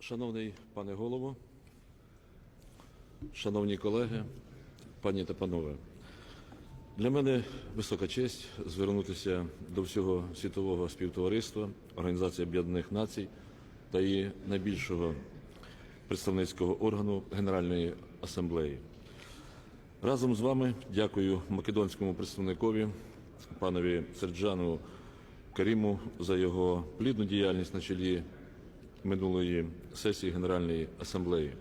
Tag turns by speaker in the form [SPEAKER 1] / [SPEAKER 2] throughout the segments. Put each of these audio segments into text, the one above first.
[SPEAKER 1] Шановний пане голово, шановні колеги, пані та панове, для мене висока честь звернутися до всього світового співтовариства, Організації Об'єднаних Націй та її найбільшого представницького органу Генеральної асамблеї. Разом з вами дякую македонському представникові панові Серджану Каріму за його плідну діяльність на чолі минулої сесії Генеральної асамблеї.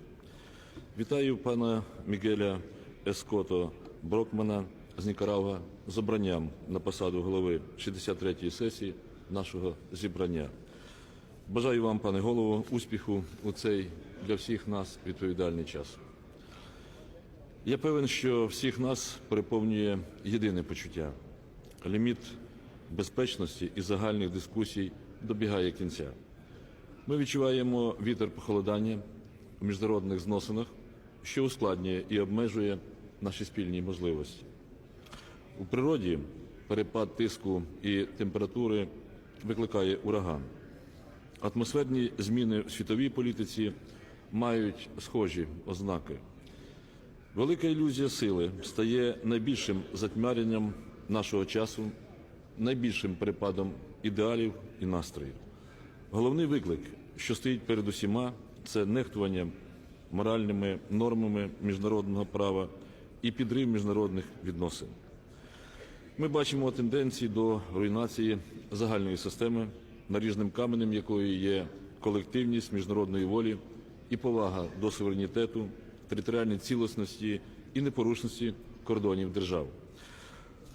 [SPEAKER 1] Вітаю пана Мігеля Еското Брокмана з Нікарагуа з обранням на посаду голови 63-ї сесії нашого зібрання. Бажаю вам, пане голово, успіху у цей для всіх нас відповідальний час. Я певен, що всіх нас переповнює єдине почуття. Ліміт безпечності і загальних дискусій добігає кінця. Ми відчуваємо вітер похолодання у міжнародних зносинах, що ускладнює і обмежує наші спільні можливості. У природі перепад тиску і температури викликає ураган. Атмосферні зміни в світовій політиці мають схожі ознаки. Велика ілюзія сили стає найбільшим затьмаренням нашого часу, найбільшим перепадом ідеалів і настроїв. Головний виклик, що стоїть перед усіма, це нехтування моральними нормами міжнародного права і підрив міжнародних відносин. Ми бачимо тенденції до руйнації загальної системи, наріжним каменем якої є колективність міжнародної волі і повага до суверенітету, територіальної цілісності і непорушності кордонів держав.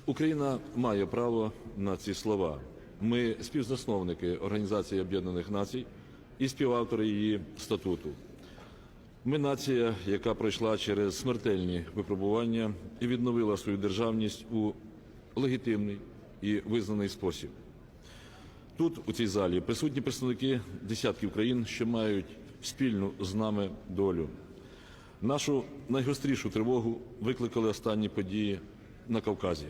[SPEAKER 1] Україна має право на ці слова. Ми співзасновники Організації Об'єднаних Націй і співавтори її статуту. Ми нація, яка пройшла через смертельні випробування і відновила свою державність у легітимний і визнаний спосіб. Тут, у цій залі, присутні представники десятків країн, що мають спільну з нами долю. Нашу найгострішу тривогу викликали останні події на Кавказі.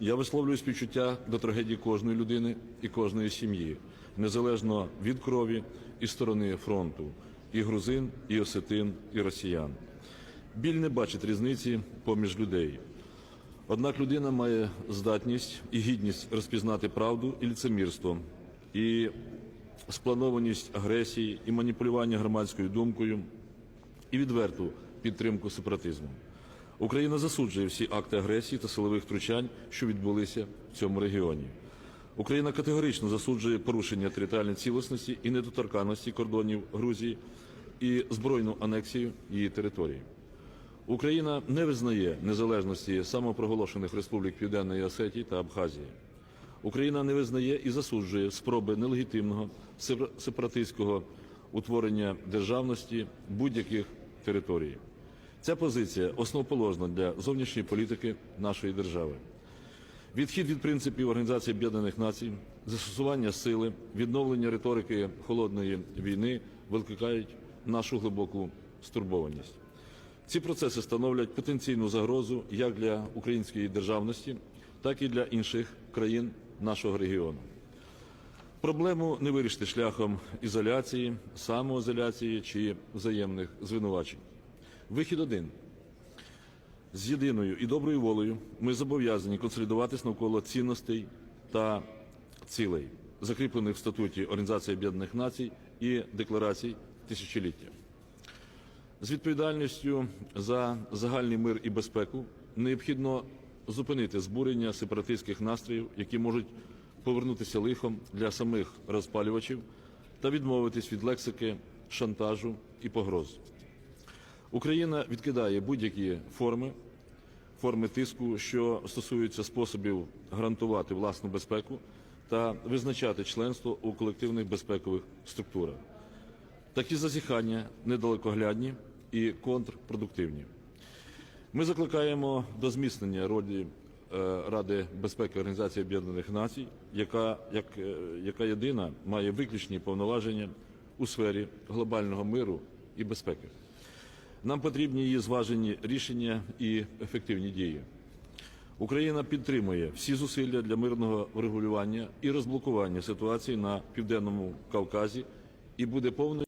[SPEAKER 1] Я висловлюю співчуття до трагедії кожної людини і кожної сім'ї, незалежно від крові і сторони фронту, і грузин, і осетин, і росіян. Біль не бачить різниці поміж людей. Однак людина має здатність і гідність розпізнати правду і ліцемірство, і спланованість агресії, і маніпулювання громадською думкою, і відверту підтримку сепаратизму. Україна засуджує всі акти агресії та силових втручань, що відбулися в цьому регіоні. Україна категорично засуджує порушення територіальної цілісності і недоторканності кордонів Грузії і збройну анексію її території. Україна не визнає незалежності самопроголошених республік Південної Осетії та Абхазії. Україна не визнає і засуджує спроби нелегітимного сепаратистського утворення державності будь-яких територій. Ця позиція основоположна для зовнішньої політики нашої держави. Відхід від принципів Організації Об'єднаних Націй, застосування сили, відновлення риторики холодної війни викликають нашу глибоку стурбованість. Ці процеси становлять потенційну загрозу як для української державності, так і для інших країн нашого регіону. Проблему не вирішити шляхом ізоляції, самоізоляції чи взаємних звинувачень. Вихід один. З єдиною і доброю волею ми зобов'язані консолідуватись навколо цінностей та цілей, закріплених в статуті Організації Об'єднаних Націй і декларацій тисячоліття. З відповідальністю за загальний мир і безпеку необхідно зупинити збурення сепаратистських настроїв, які можуть повернутися лихом для самих розпалювачів, та відмовитись від лексики, шантажу і погроз. Україна відкидає будь-які форми, форми тиску, що стосуються способів гарантувати власну безпеку та визначати членство у колективних безпекових структурах. Такі зазіхання недалекоглядні і контрпродуктивні. Ми закликаємо до зміцнення ролі е, Ради безпеки Організації Об'єднаних Націй, яка, як, е, яка єдина має виключні повноваження у сфері глобального миру і безпеки. Нам потрібні її зважені рішення і ефективні дії. Україна підтримує всі зусилля для мирного врегулювання і розблокування ситуації на південному Кавказі і буде повною